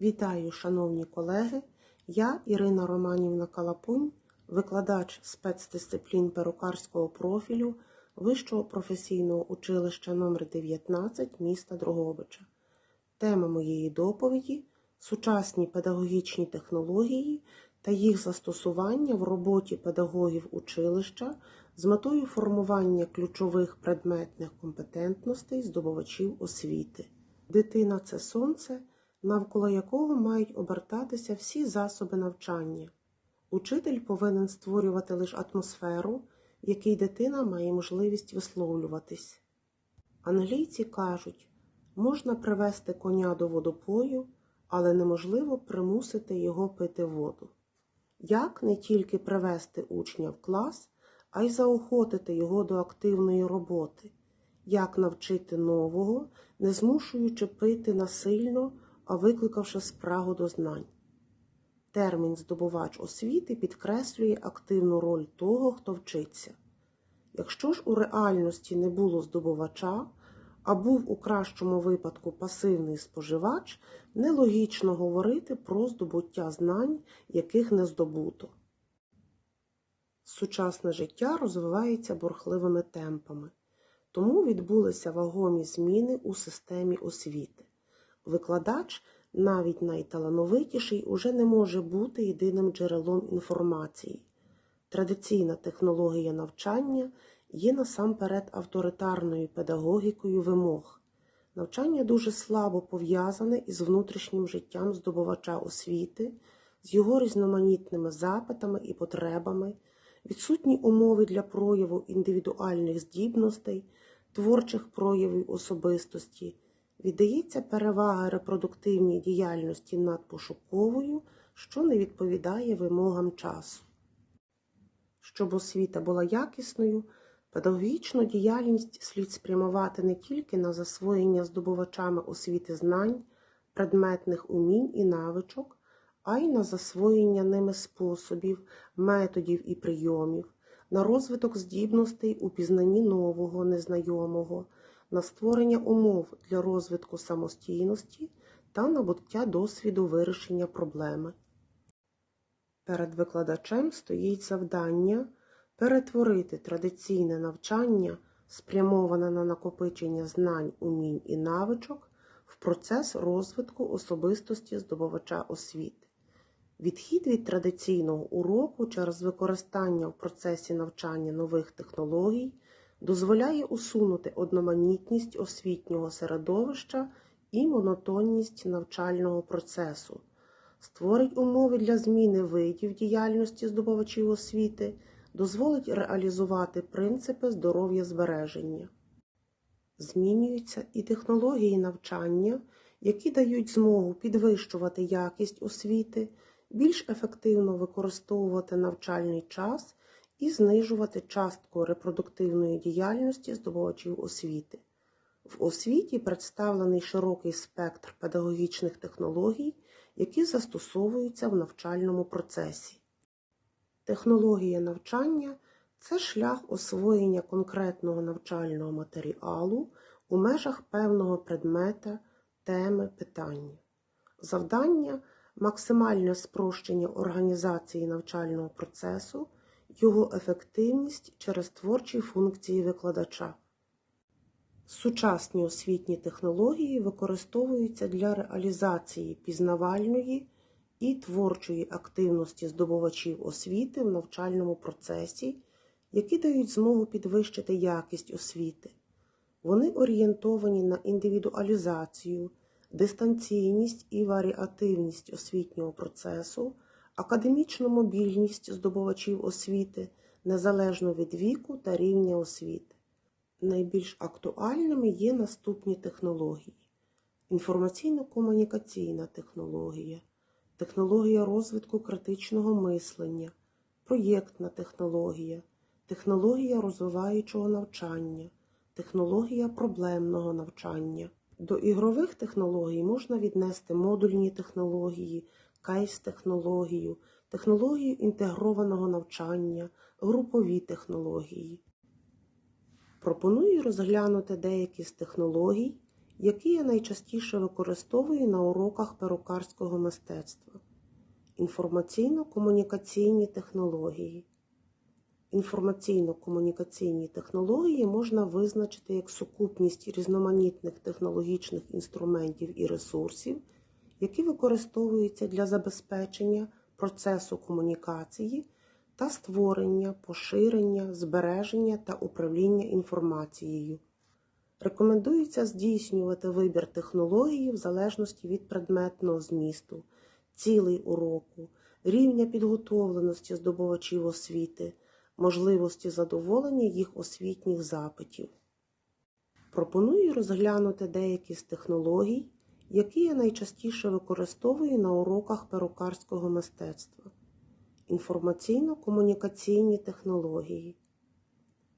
Вітаю, шановні колеги! Я Ірина Романівна Калапунь, викладач спецдисциплін перукарського профілю Вищого професійного училища номер 19 міста Дрогобича. Тема моєї доповіді сучасні педагогічні технології та їх застосування в роботі педагогів училища з метою формування ключових предметних компетентностей здобувачів освіти. Дитина це сонце, навколо якого мають обертатися всі засоби навчання. Учитель повинен створювати лише атмосферу, в якій дитина має можливість висловлюватись. Англійці кажуть, можна привести коня до водопою, але неможливо примусити його пити воду. Як не тільки привести учня в клас, а й заохотити його до активної роботи, як навчити нового, не змушуючи пити насильно, а викликавши спрагу до знань. Термін здобувач освіти підкреслює активну роль того, хто вчиться. Якщо ж у реальності не було здобувача, а був у кращому випадку пасивний споживач, нелогічно говорити про здобуття знань, яких не здобуто. Сучасне життя розвивається бурхливими темпами, тому відбулися вагомі зміни у системі освіти. Викладач, навіть найталановитіший, уже не може бути єдиним джерелом інформації. Традиційна технологія навчання є насамперед авторитарною педагогікою вимог. Навчання дуже слабо пов'язане із внутрішнім життям здобувача освіти, з його різноманітними запитами і потребами, відсутні умови для прояву індивідуальних здібностей, творчих проявів особистості, віддається перевага репродуктивній діяльності над пошуковою, що не відповідає вимогам часу. Щоб освіта була якісною, педагогічну діяльність слід спрямувати не тільки на засвоєння здобувачами освіти знань, предметних умінь і навичок, а й на засвоєння ними способів, методів і прийомів, на розвиток здібностей у пізнанні нового, незнайомого, на створення умов для розвитку самостійності та набуття досвіду вирішення проблеми. Перед викладачем стоїть завдання перетворити традиційне навчання, спрямоване на накопичення знань, умінь і навичок, в процес розвитку особистості здобувача освіти. Відхід від традиційного уроку через використання в процесі навчання нових технологій дозволяє усунути одноманітність освітнього середовища і монотонність навчального процесу, створить умови для зміни видів діяльності здобувачів освіти, дозволить реалізувати принципи здоров'я збереження. Змінюються і технології навчання, які дають змогу підвищувати якість освіти, більш ефективно використовувати навчальний час і знижувати частку репродуктивної діяльності здобувачів освіти. В освіті представлений широкий спектр педагогічних технологій, які застосовуються в навчальному процесі. Технологія навчання це шлях освоєння конкретного навчального матеріалу у межах певного предмета, теми, питання. Завдання максимальне спрощення організації навчального процесу, його ефективність через творчі функції викладача. Сучасні освітні технології використовуються для реалізації пізнавальної і творчої активності здобувачів освіти в навчальному процесі, які дають змогу підвищити якість освіти. Вони орієнтовані на індивідуалізацію, дистанційність і варіативність освітнього процесу, академічну мобільність здобувачів освіти незалежно від віку та рівня освіти. Найбільш актуальними є наступні технології: інформаційно-комунікаційна технологія, технологія розвитку критичного мислення, проєктна технологія, технологія розвиваючого навчання, технологія проблемного навчання. До ігрових технологій можна віднести модульні технології, кейс-технологію, технологію інтегрованого навчання, групові технології. Пропоную розглянути деякі з технологій, які я найчастіше використовую на уроках перукарського мистецтва. Інформаційно-комунікаційні технології. Інформаційно-комунікаційні технології можна визначити як сукупність різноманітних технологічних інструментів і ресурсів, які використовуються для забезпечення процесу комунікації та створення, поширення, збереження та управління інформацією. Рекомендується здійснювати вибір технології в залежності від предметного змісту, цілей уроку, рівня підготовленості здобувачів освіти, можливості задоволення їх освітніх запитів. Пропоную розглянути деякі з технологій, які я найчастіше використовую на уроках перукарського мистецтва. Інформаційно-комунікаційні технології.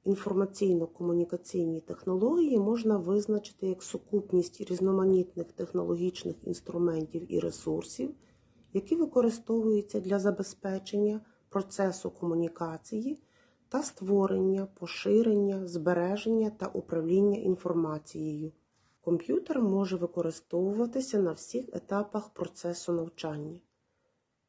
Інформаційно-комунікаційні технології можна визначити як сукупність різноманітних технологічних інструментів і ресурсів, які використовуються для забезпечення процесу комунікації та створення, поширення, збереження та управління інформацією. Комп'ютер може використовуватися на всіх етапах процесу навчання.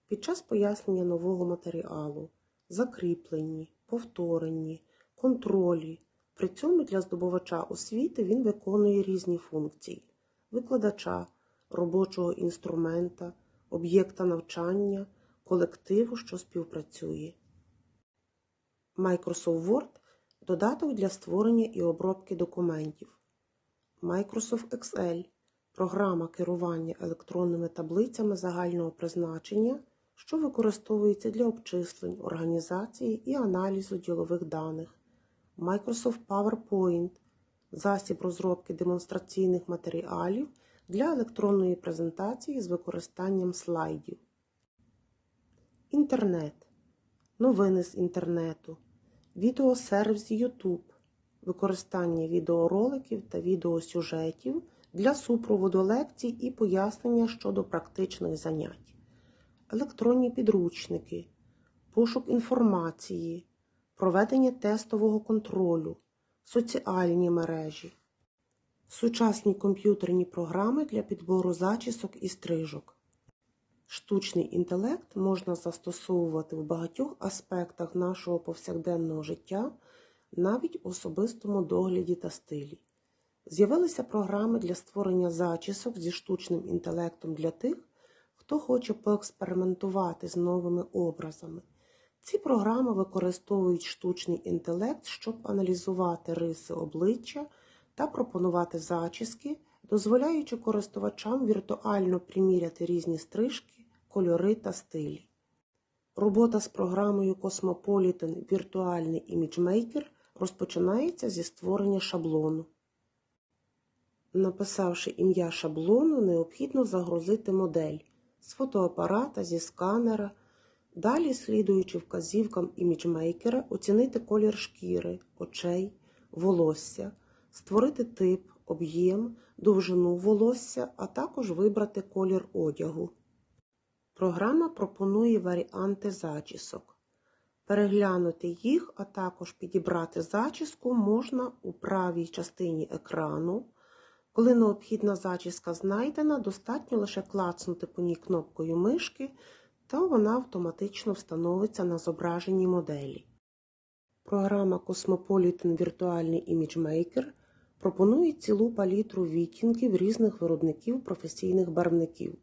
Під час пояснення нового матеріалу, закріпленні, повторенні, контролі. При цьому для здобувача освіти він виконує різні функції викладача, робочого інструмента, об'єкта навчання, колективу, що співпрацює. Microsoft Word – додаток для створення і обробки документів. Microsoft Excel – програма керування електронними таблицями загального призначення, що використовується для обчислень, організації і аналізу ділових даних. Microsoft PowerPoint – засіб розробки демонстраційних матеріалів для електронної презентації з використанням слайдів. Інтернет. Новини з інтернету. Відеосервіс YouTube. Використання відеороликів та відеосюжетів для супроводу лекцій і пояснення щодо практичних занять. Електронні підручники. Пошук інформації проведення тестового контролю, соціальні мережі, сучасні комп'ютерні програми для підбору зачісок і стрижок. Штучний інтелект можна застосовувати в багатьох аспектах нашого повсякденного життя, навіть в особистому догляді та стилі. З'явилися програми для створення зачісок зі штучним інтелектом для тих, хто хоче поекспериментувати з новими образами. Ці програми використовують штучний інтелект, щоб аналізувати риси обличчя та пропонувати зачіски, дозволяючи користувачам віртуально приміряти різні стрижки, кольори та стилі. Робота з програмою Cosmopolitan Віртуальний іміджмейкер розпочинається зі створення шаблону. Написавши ім'я шаблону, необхідно загрузити модель з фотоапарата, зі сканера. Далі, слідуючи вказівкам іміджмейкера, оцінити колір шкіри, очей, волосся, створити тип, об'єм, довжину волосся, а також вибрати колір одягу. Програма пропонує варіанти зачісок. Переглянути їх, а також підібрати зачіску можна у правій частині екрану. Коли необхідна зачіска знайдена, достатньо лише клацнути по ній кнопкою мишки та вона автоматично встановиться на зображенні моделі. Програма Cosmopolitan Virtuальний ImageMaker пропонує цілу палітру відтінків різних виробників професійних барвників.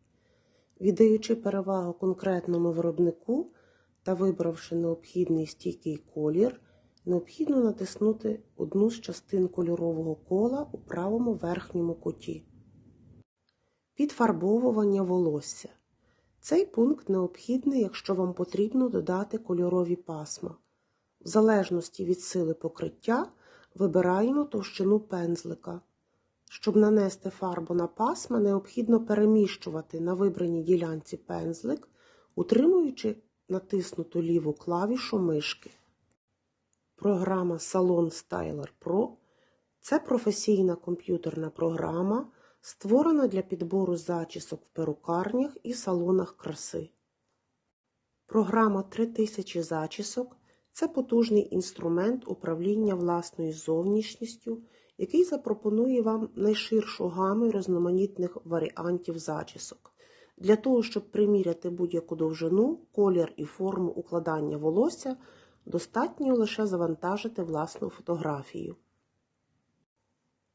Віддаючи перевагу конкретному виробнику та вибравши необхідний стійкий колір, необхідно натиснути одну з частин кольорового кола у правому верхньому куті. Підфарбовування волосся. Цей пункт необхідний, якщо вам потрібно додати кольорові пасма. В залежності від сили покриття вибираємо товщину пензлика. Щоб нанести фарбу на пасма, необхідно переміщувати на вибраній ділянці пензлик, утримуючи натиснуту ліву клавішу мишки. Програма Salon Styler Pro це професійна комп'ютерна програма, створена для підбору зачісок в перукарнях і салонах краси. Програма 3000 зачісок це потужний інструмент управління власною зовнішністю який запропонує вам найширшу гаму різноманітних варіантів зачісок. Для того, щоб приміряти будь-яку довжину, колір і форму укладання волосся, достатньо лише завантажити власну фотографію.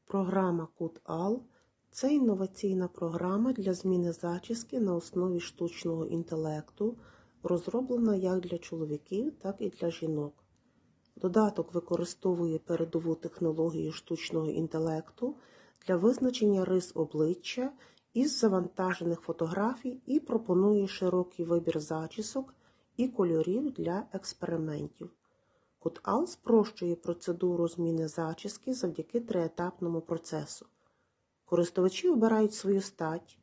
Програма CutAll – це інноваційна програма для зміни зачіски на основі штучного інтелекту, розроблена як для чоловіків, так і для жінок. Додаток використовує передову технологію штучного інтелекту для визначення рис обличчя із завантажених фотографій і пропонує широкий вибір зачісок і кольорів для експериментів. CutAll спрощує процедуру зміни зачіски завдяки триетапному процесу. Користувачі обирають свою стать,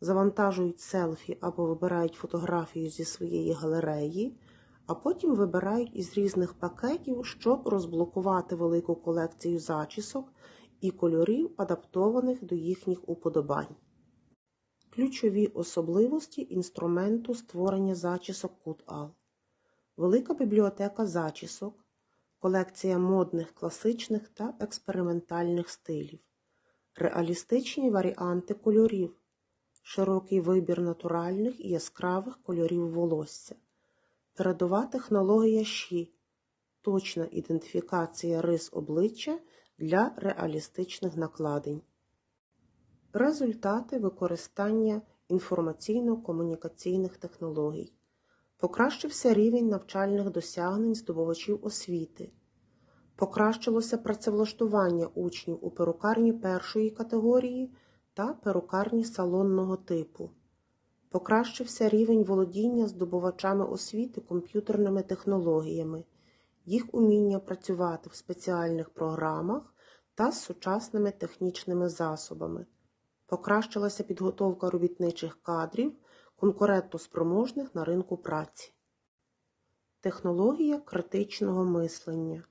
завантажують селфі або вибирають фотографію зі своєї галереї, а потім вибирають із різних пакетів, щоб розблокувати велику колекцію зачісок і кольорів, адаптованих до їхніх уподобань. Ключові особливості інструменту створення зачісок CutAll. Велика бібліотека зачісок, колекція модних класичних та експериментальних стилів, реалістичні варіанти кольорів, широкий вибір натуральних і яскравих кольорів волосся, передова технологія ЩІ, точна ідентифікація рис обличчя для реалістичних накладень. Результати використання інформаційно-комунікаційних технологій. Покращився рівень навчальних досягнень здобувачів освіти. Покращилося працевлаштування учнів у перукарні першої категорії та перукарні салонного типу. Покращився рівень володіння здобувачами освіти комп'ютерними технологіями, їх уміння працювати в спеціальних програмах та з сучасними технічними засобами. Покращилася підготовка робітничих кадрів, конкурентоспроможних на ринку праці. Технологія критичного мислення.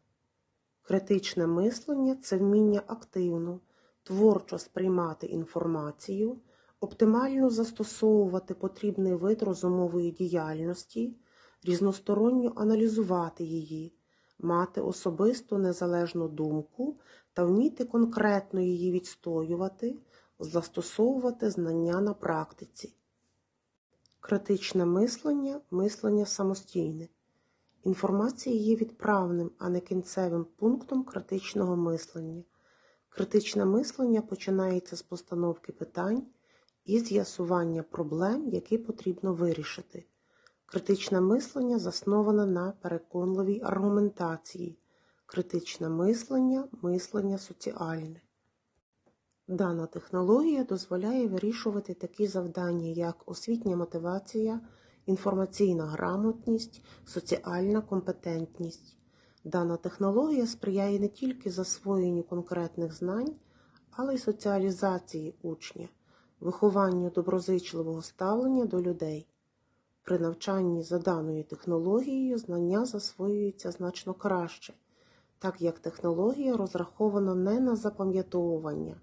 Критичне мислення це вміння активно, творчо сприймати інформацію, оптимально застосовувати потрібний вид розумової діяльності, різносторонньо аналізувати її, мати особисту незалежну думку та вміти конкретно її відстоювати, застосовувати знання на практиці. Критичне мислення мислення самостійне. Інформація є відправним, а не кінцевим пунктом критичного мислення. Критичне мислення починається з постановки питань і з'ясування проблем, які потрібно вирішити. Критичне мислення засноване на переконливій аргументації. Критичне мислення мислення соціальне. Дана технологія дозволяє вирішувати такі завдання, як освітня мотивація, інформаційна грамотність, соціальна компетентність. Дана технологія сприяє не тільки засвоєнню конкретних знань, але й соціалізації учня, вихованню доброзичливого ставлення до людей. При навчанні за даною технологією знання засвоюються значно краще, так як технологія розрахована не на запам'ятовування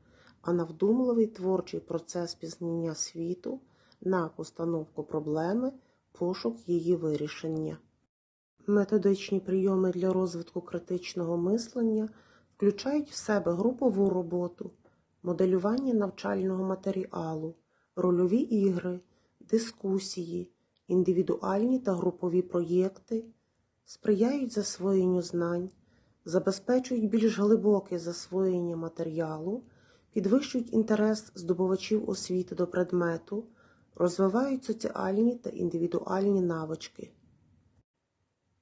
а на вдумливий творчий процес пізнання світу, на постановку проблеми, пошук її вирішення. Методичні прийоми для розвитку критичного мислення включають в себе групову роботу, моделювання навчального матеріалу, рольові ігри, дискусії, індивідуальні та групові проєкти, сприяють засвоєнню знань, забезпечують більш глибоке засвоєння матеріалу підвищують інтерес здобувачів освіти до предмету, розвивають соціальні та індивідуальні навички.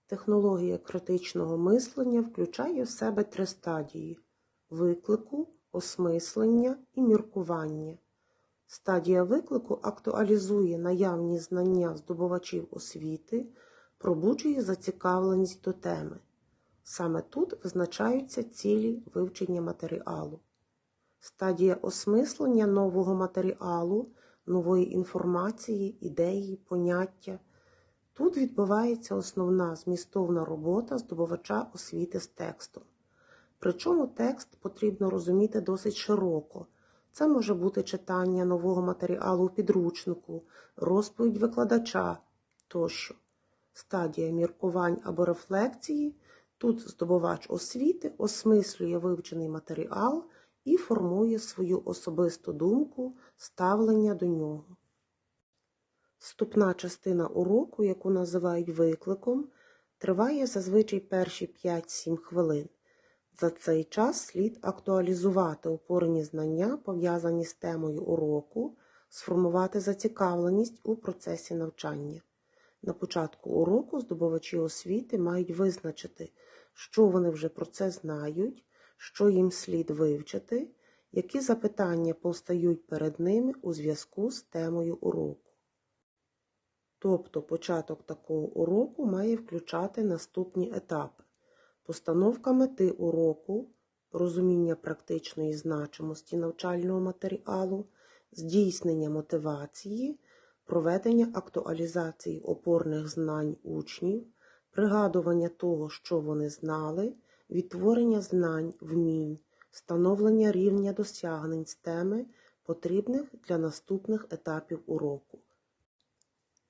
Технологія критичного мислення включає в себе три стадії виклику, осмислення і міркування. Стадія виклику актуалізує наявні знання здобувачів освіти, пробуджує зацікавленість до теми. Саме тут визначаються цілі вивчення матеріалу стадія осмислення нового матеріалу, нової інформації, ідеї, поняття. Тут відбувається основна змістовна робота здобувача освіти з текстом. Причому текст потрібно розуміти досить широко. Це може бути читання нового матеріалу в підручнику, розповідь викладача тощо. Стадія міркувань або рефлексії Тут здобувач освіти осмислює вивчений матеріал і формує свою особисту думку, ставлення до нього. Вступна частина уроку, яку називають викликом, триває зазвичай перші 5-7 хвилин. За цей час слід актуалізувати опорні знання, пов'язані з темою уроку, сформувати зацікавленість у процесі навчання. На початку уроку здобувачі освіти мають визначити, що вони вже про це знають, що їм слід вивчити, які запитання постають перед ними у зв'язку з темою уроку. Тобто початок такого уроку має включати наступні етапи: постановка мети уроку, розуміння практичної значимості навчального матеріалу, здійснення мотивації, проведення актуалізації опорних знань учнів, пригадування того, що вони знали, відтворення знань, вмінь, встановлення рівня досягнень з теми, потрібних для наступних етапів уроку.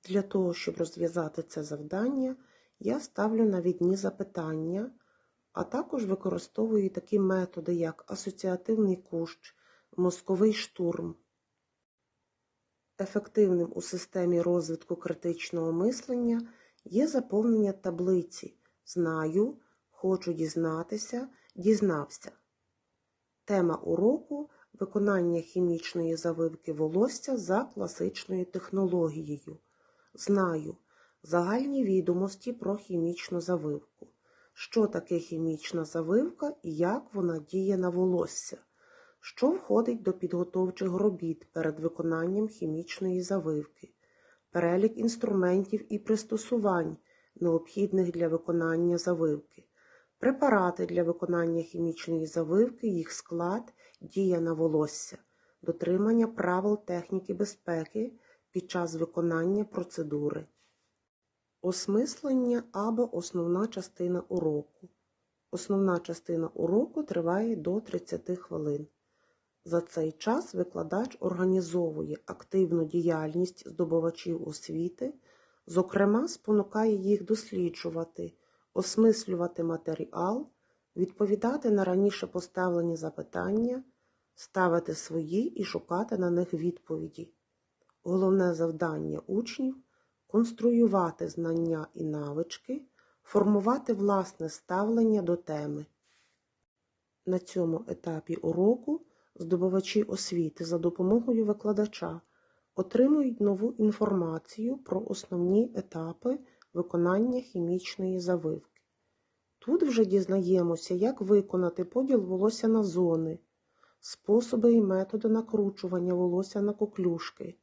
Для того, щоб розв'язати це завдання, я ставлю навідні запитання, а також використовую такі методи, як асоціативний кущ, мозковий штурм. Ефективним у системі розвитку критичного мислення є заповнення таблиці Знаю, хочу дізнатися, дізнався. Тема уроку виконання хімічної завивки волосся за класичною технологією. Знаю загальні відомості про хімічну завивку. Що таке хімічна завивка і як вона діє на волосся? Що входить до підготовчих робіт перед виконанням хімічної завивки, перелік інструментів і пристосувань, необхідних для виконання завивки, препарати для виконання хімічної завивки, їх склад, дія на волосся, дотримання правил техніки безпеки під час виконання процедури, осмислення або основна частина уроку. Основна частина уроку триває до 30 хвилин. За цей час викладач організовує активну діяльність здобувачів освіти, зокрема, спонукає їх досліджувати, осмислювати матеріал, відповідати на раніше поставлені запитання, ставити свої і шукати на них відповіді. Головне завдання учнів конструювати знання і навички, формувати власне ставлення до теми. На цьому етапі уроку здобувачі освіти за допомогою викладача отримують нову інформацію про основні етапи виконання хімічної завивки. Тут вже дізнаємося, як виконати поділ волосся на зони, способи і методи накручування волосся на коклюшки,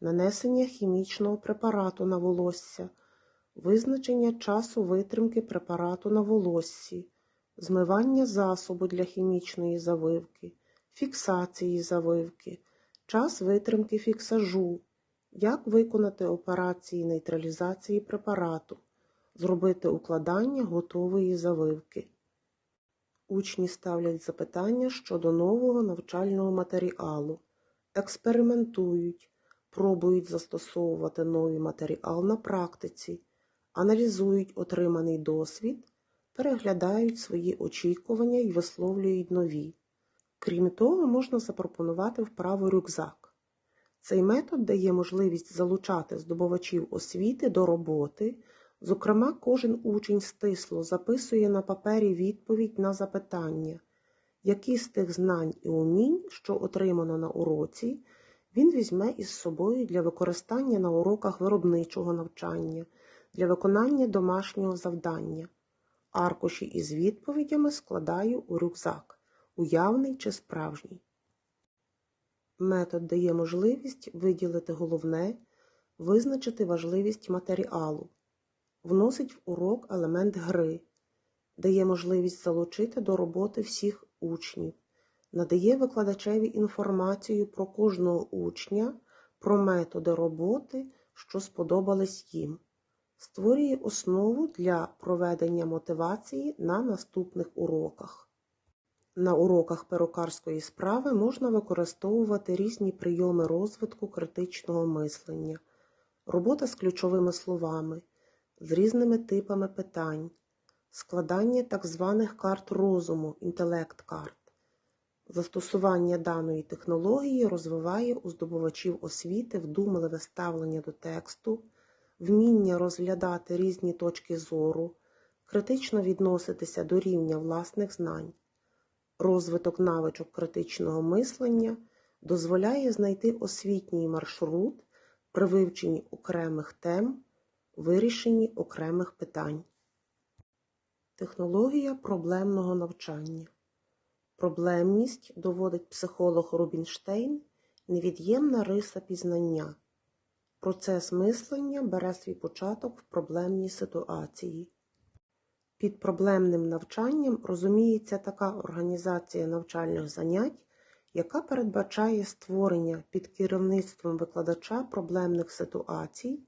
нанесення хімічного препарату на волосся, визначення часу витримки препарату на волоссі, змивання засобу для хімічної завивки, фіксації завивки, час витримки фіксажу, як виконати операції нейтралізації препарату, зробити укладання готової завивки. Учні ставлять запитання щодо нового навчального матеріалу, експериментують, пробують застосовувати новий матеріал на практиці, аналізують отриманий досвід, переглядають свої очікування і висловлюють нові. Крім того, можна запропонувати вправу рюкзак. Цей метод дає можливість залучати здобувачів освіти до роботи, зокрема, кожен учень стисло записує на папері відповідь на запитання, які з тих знань і умінь, що отримано на уроці, він візьме із собою для використання на уроках виробничого навчання, для виконання домашнього завдання. Аркуші із відповідями складаю у рюкзак, уявний чи справжній. Метод дає можливість виділити головне, визначити важливість матеріалу, вносить в урок елемент гри, дає можливість залучити до роботи всіх учнів, надає викладачеві інформацію про кожного учня, про методи роботи, що сподобались їм, створює основу для проведення мотивації на наступних уроках. На уроках перукарської справи можна використовувати різні прийоми розвитку критичного мислення, робота з ключовими словами, з різними типами питань, складання так званих карт розуму, інтелект-карт. Застосування даної технології розвиває у здобувачів освіти вдумливе ставлення до тексту, вміння розглядати різні точки зору, критично відноситися до рівня власних знань. Розвиток навичок критичного мислення дозволяє знайти освітній маршрут при вивченні окремих тем, вирішенні окремих питань. Технологія проблемного навчання. Проблемність, доводить психолог Рубінштейн, невід'ємна риса пізнання. Процес мислення бере свій початок в проблемній ситуації. Під проблемним навчанням розуміється така організація навчальних занять, яка передбачає створення під керівництвом викладача проблемних ситуацій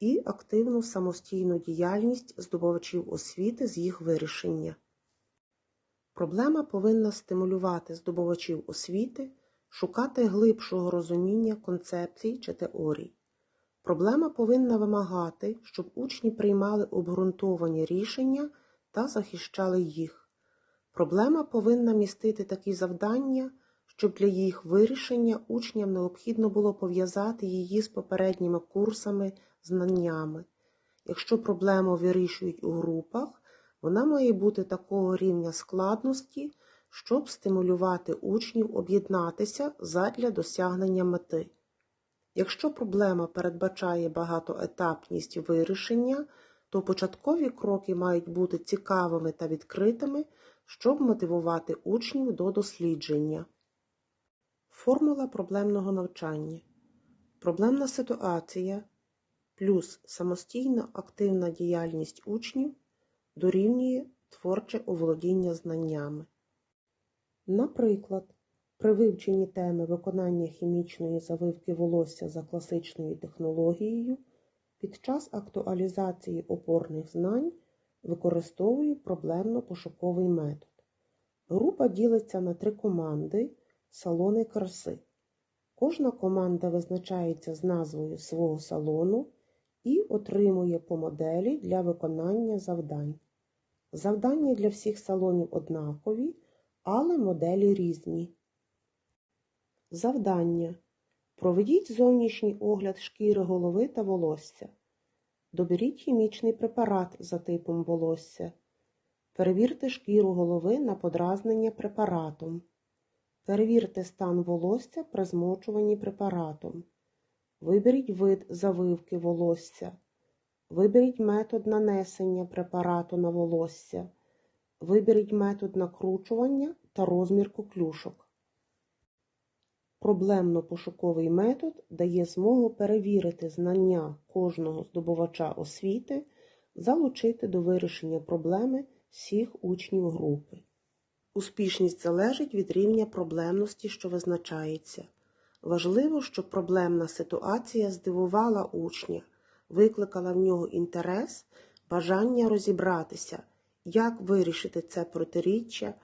і активну самостійну діяльність здобувачів освіти з їх вирішення. Проблема повинна стимулювати здобувачів освіти шукати глибшого розуміння концепцій чи теорій. Проблема повинна вимагати, щоб учні приймали обґрунтовані рішення та захищали їх. Проблема повинна містити такі завдання, щоб для їх вирішення учням необхідно було пов'язати її з попередніми курсами, знаннями. Якщо проблему вирішують у групах, вона має бути такого рівня складності, щоб стимулювати учнів об'єднатися задля досягнення мети. Якщо проблема передбачає багатоетапність вирішення, то початкові кроки мають бути цікавими та відкритими, щоб мотивувати учнів до дослідження. Формула проблемного навчання. Проблемна ситуація плюс самостійна активна діяльність учнів дорівнює творче оволодіння знаннями. Наприклад, при вивченні теми виконання хімічної завивки волосся за класичною технологією під час актуалізації опорних знань використовую проблемно-пошуковий метод. Група ділиться на три команди салони краси. Кожна команда визначається з назвою свого салону і отримує по моделі для виконання завдань. Завдання для всіх салонів однакові, але моделі різні. Завдання. Проведіть зовнішній огляд шкіри голови та волосся. Доберіть хімічний препарат за типом волосся. Перевірте шкіру голови на подразнення препаратом. Перевірте стан волосся при змочуванні препаратом. Виберіть вид завивки волосся. Виберіть метод нанесення препарату на волосся. Виберіть метод накручування та розмір коклюшок. Проблемно-пошуковий метод дає змогу перевірити знання кожного здобувача освіти, залучити до вирішення проблеми всіх учнів групи. Успішність залежить від рівня проблемності, що визначається. Важливо, щоб проблемна ситуація здивувала учня, викликала в нього інтерес, бажання розібратися, як вирішити це протиріччя,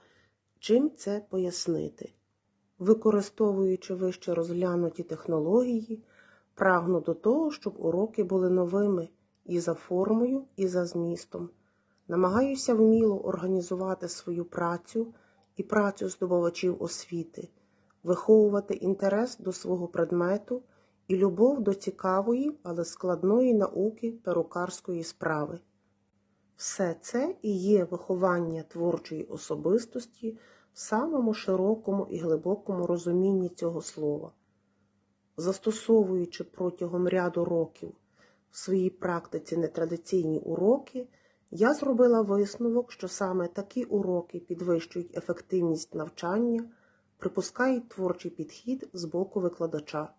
чим це пояснити. Використовуючи вище розглянуті технології, прагну до того, щоб уроки були новими і за формою, і за змістом. Намагаюся вміло організувати свою працю і працю здобувачів освіти, виховувати інтерес до свого предмету і любов до цікавої, але складної науки перукарської справи. Все це і є виховання творчої особистості в самому широкому і глибокому розумінні цього слова. Застосовуючи протягом ряду років в своїй практиці нетрадиційні уроки, я зробила висновок, що саме такі уроки підвищують ефективність навчання, припускають творчий підхід з боку викладача.